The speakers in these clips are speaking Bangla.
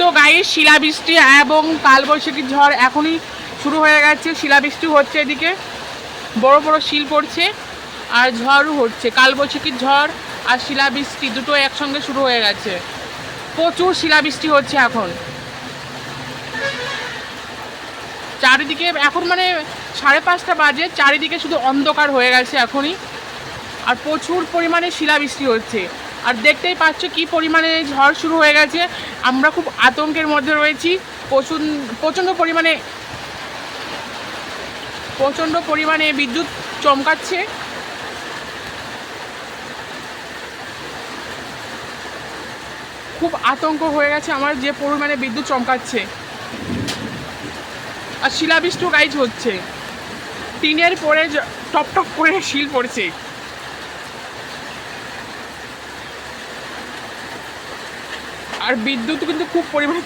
তো গায়ে শিলাবৃষ্টি এবং কালবৈশাখীর ঝড় এখনই শুরু হয়ে গেছে। শিলাবৃষ্টি হচ্ছে এদিকে। বড় বড় শিল পড়ছে আর ঝড়ও হচ্ছে। কালবৈশাখীর ঝড় আর শিলাবৃষ্টি দুটো একসঙ্গে শুরু হয়ে গেছে। প্রচুর শিলাবৃষ্টি হচ্ছে এখন। চারিদিকে এখন মানে সাড়ে পাঁচটা বাজে। চারিদিকে শুধু অন্ধকার হয়ে গেছে এখনই। আর প্রচুর পরিমাণে শিলাবৃষ্টি হচ্ছে। আর দেখতেই পাচ্ছ কি পরিমাণে ঝড় শুরু হয়ে গেছে। আমরা খুব আতঙ্কের মধ্যে রয়েছি। প্রচুর প্রচণ্ড পরিমাণে প্রচণ্ড পরিমাণে বিদ্যুৎ চমকাচ্ছে। খুব আতঙ্ক হয়ে গেছে আমার যে পরিমাণে বিদ্যুৎ চমকাচ্ছে। আর শিলাবৃষ্টি গাইজ হচ্ছে। টিনের পরে টপ টপ করে শিল পড়ছে। আর বিদ্যুৎ কিন্তু খুব পরিমাণে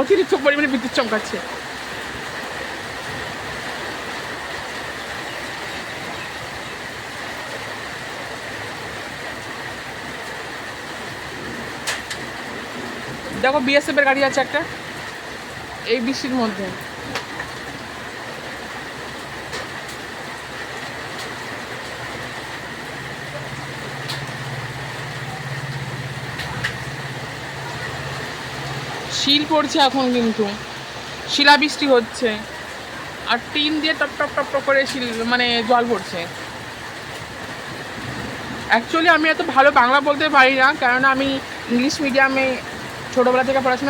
অতিরিক্ত পরিমাণে বিদ্যুৎ চমকাচ্ছে। দেখো বিএসএফ এর গাড়ি আছে একটা, এই বৃষ্টির মধ্যে। শিল পড়ছে এখন কিন্তু। শিলাবৃষ্টি হচ্ছে। আর টিন দিয়ে টপ টপ টপ টপ করে শিল মানে জল পড়ছে অ্যাকচুয়ালি আমি এত ভালো বাংলা বলতে পারি না কারণ আমি ইংলিশ মিডিয়ামে ছোটোবেলা থেকে পড়াশোনা